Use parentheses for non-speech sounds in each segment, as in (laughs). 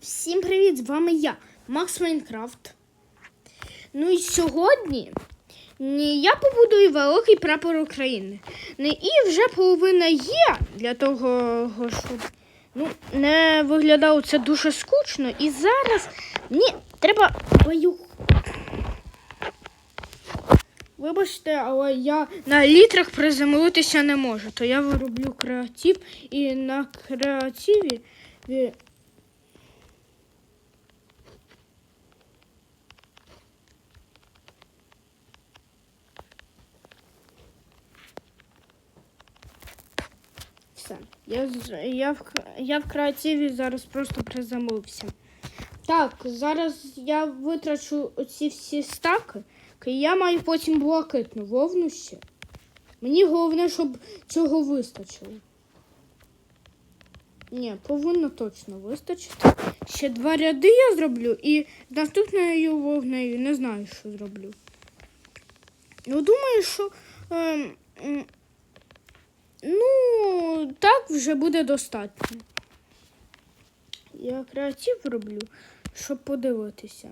Всім привіт! З вами я, Макс Майнкрафт. Ну і сьогодні я побудую великий прапор України. Не, і вже половина є для того, щоб ну, не виглядало це дуже скучно. І зараз ні, треба бою. Вибачте, але я на літрах приземлитися не можу, то я вироблю креатив і на креативі. Я, я, в, я в креативі зараз просто приземлився. Так, зараз я витрачу оці всі стаки, і я маю потім блакитну вовну ще. Мені головне, щоб цього вистачило. Ні, повинно точно вистачити. Ще два ряди я зроблю і наступною вовнею не знаю, що зроблю. Ну, думаю, що. м, Ну, так вже буде достатньо. Я креатив роблю, щоб подивитися.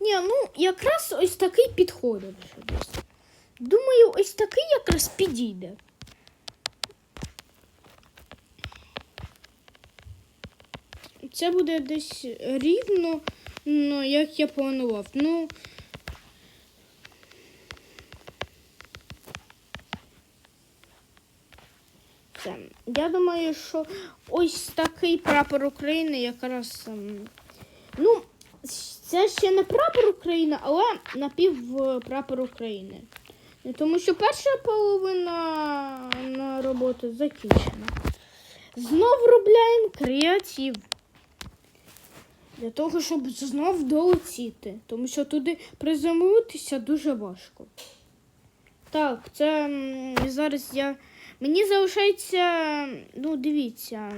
Ні, ну якраз ось такий підходить. Думаю, ось такий якраз підійде. Це буде десь рівно, ну, як я планував. Ну, Це. Я думаю, що ось такий прапор України якраз. ем, Ну, це ще не прапор України, але напів е, прапор України. Ну, Тому що перша половина на роботи закінчена. Знов робляємо креатив. Для того, щоб знов долетіти. Тому що туди приземлитися дуже важко. Так, це зараз я. Мені залишається, ну, дивіться,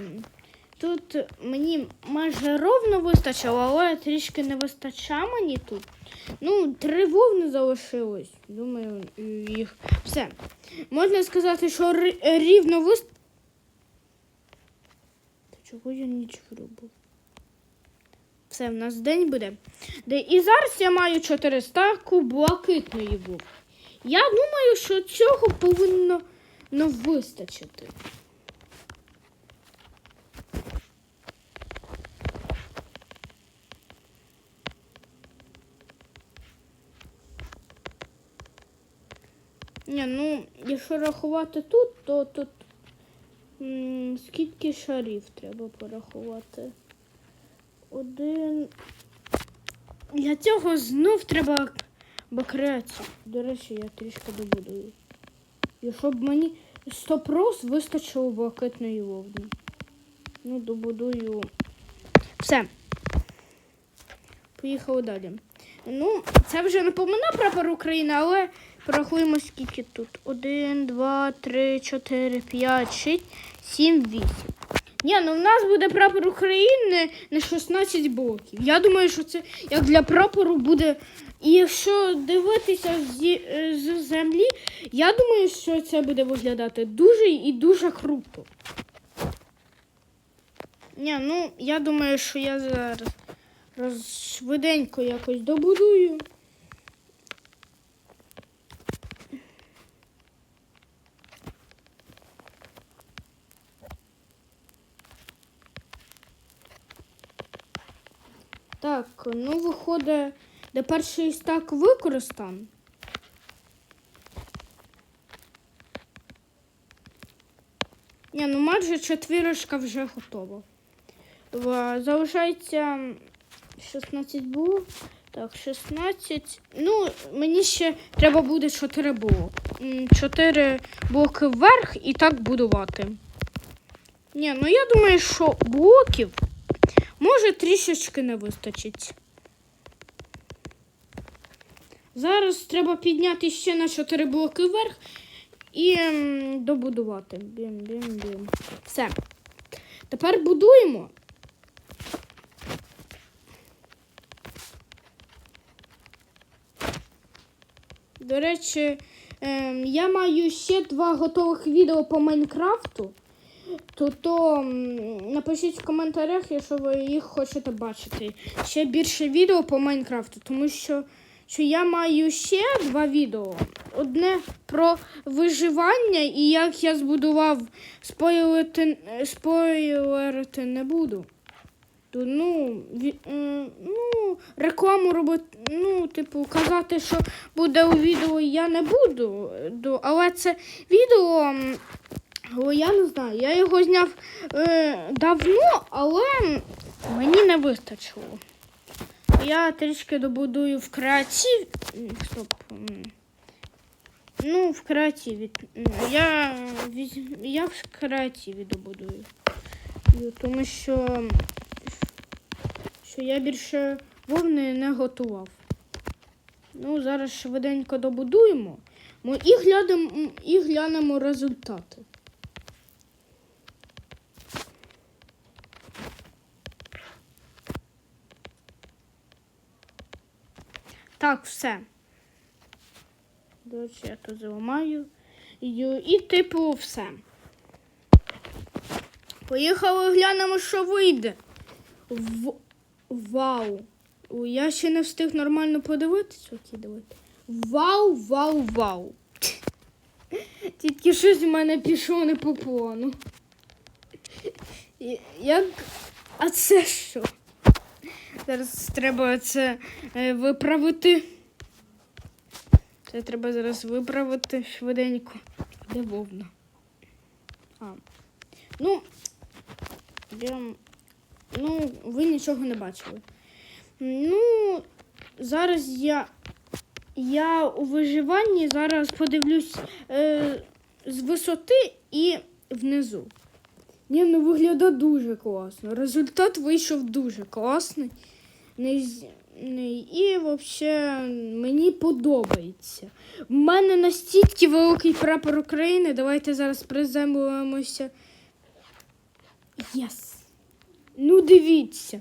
тут мені майже ровно вистачило, але трішки не вистачає мені тут. Ну, три вовни залишилось. Думаю, їх все. Можна сказати, що рівно вистачило. Чого я ніч виробив? Все, в нас день буде. Де і зараз я маю 400 блакитної вовни. Я думаю, що цього повинно ну, вистачити. Ні, ну, якщо рахувати тут, то тут скільки шарів треба порахувати? Один. Для цього знов треба бакреацію. До речі, я трішки добудую. І щоб мені стопрос вистачило блакитної вовни. Ну, добудую. Все. Поїхали далі. Ну, це вже не помина прапор України, але порахуємо, скільки тут. Один, два, три, чотири, п'ять, шість, сім, вісім. Ні, ну в нас буде прапор України на 16 блоків. Я думаю, що це як для прапору буде. І якщо дивитися зі- з землі, я думаю, що це буде виглядати дуже і дуже круто. Ні, ну я думаю, що я зараз швиденько якось добудую. Так, ну виходить, де перший стак використан. Ні, ну майже четвірочка вже готова. Залишається 16 було. Так, 16. Ну, мені ще треба буде 4 блоки. 4 блоки вверх і так будувати. Ні, ну я думаю, що блоків може трішечки не вистачить. Зараз треба підняти ще на 4 блоки вверх і ем, добудувати. Бім-бім-бім. Все. Тепер будуємо. До речі, ем, я маю ще два готових відео по Майнкрафту. то, то напишіть в коментарях, якщо ви їх хочете бачити. Ще більше відео по Майнкрафту, тому що, що я маю ще два відео. Одне про виживання і як я збудував спойлерити, спойлерити не буду. То, ну, ві, е, ну, рекламу робити, ну, типу, казати, що буде у відео, я не буду. Але це відео, о, я не знаю, я його зняв е, давно, але мені не вистачило. Я трішки добудую в креативі. Стоп. Ну, в креативі. Я, я в креативі добудую. Тому що, що я більше вовни не готував. Ну, зараз швиденько добудуємо. Ми і глянемо, і глянемо результати. Так, все. До речі, я тут зламаю. І, типу, все. Поїхали глянемо, що вийде. В... Вау. Я ще не встиг нормально подивитися. Вау, вау, вау. (laughs) Тільки щось в мене пішло не по плану. Як... А це що? Зараз треба це е, виправити. Це треба зараз виправити швиденько. Де вовна? А. Ну, я... ну, ви нічого не бачили. Ну, зараз я. Я у виживанні зараз подивлюсь е, з висоти і внизу. Ні, ну виглядає дуже класно. Результат вийшов дуже класний. І взагалі мені подобається. В мене настільки великий прапор України. Давайте зараз приземлимося. Єс. Ну, дивіться.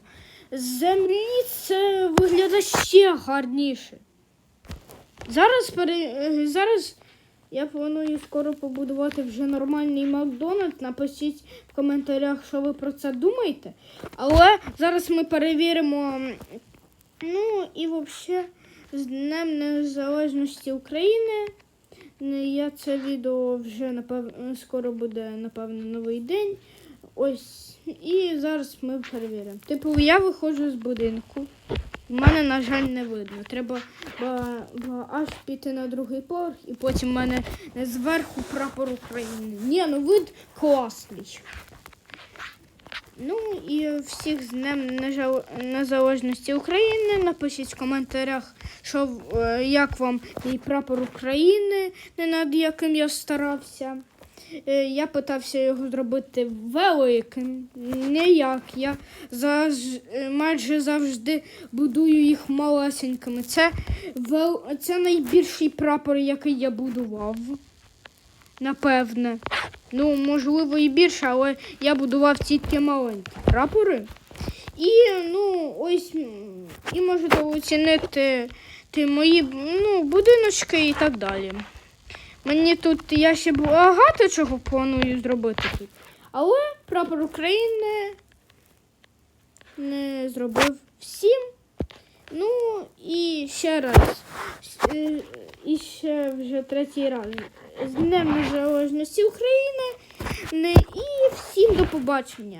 З землі це виглядає ще гарніше. Зараз, пере... е, зараз я планую скоро побудувати вже нормальний Макдональд. Напишіть в коментарях, що ви про це думаєте. Але зараз ми перевіримо. Ну і взагалі з Днем Незалежності України. Я це відео вже напевно скоро буде, напевно, новий день. Ось. І зараз ми перевіримо. Типу, я виходжу з будинку. У мене, на жаль, не видно. Треба ба, ба, аж піти на другий поверх і потім в мене зверху прапор України. Ні, ну вид класний. Ну і всіх з Днем Незалежності України. Напишіть в коментарях, що е, як вам мій прапор України, не над яким я старався. Е, Я питався його зробити великим. Ніяк. Я завж... е, майже завжди будую їх малесенькими. Це, вел... Це найбільший прапор, який я будував. Напевне. Ну, можливо, і більше, але я будував тільки маленькі прапори. І, ну, ось, і можете оцінити ти мої ну, будиночки і так далі. Мені тут я ще багато чого планую зробити тут. Але прапор України не зробив всім. Ну і ще раз. е, І ще вже третій раз. З Днем Незалежності України. І всім до побачення.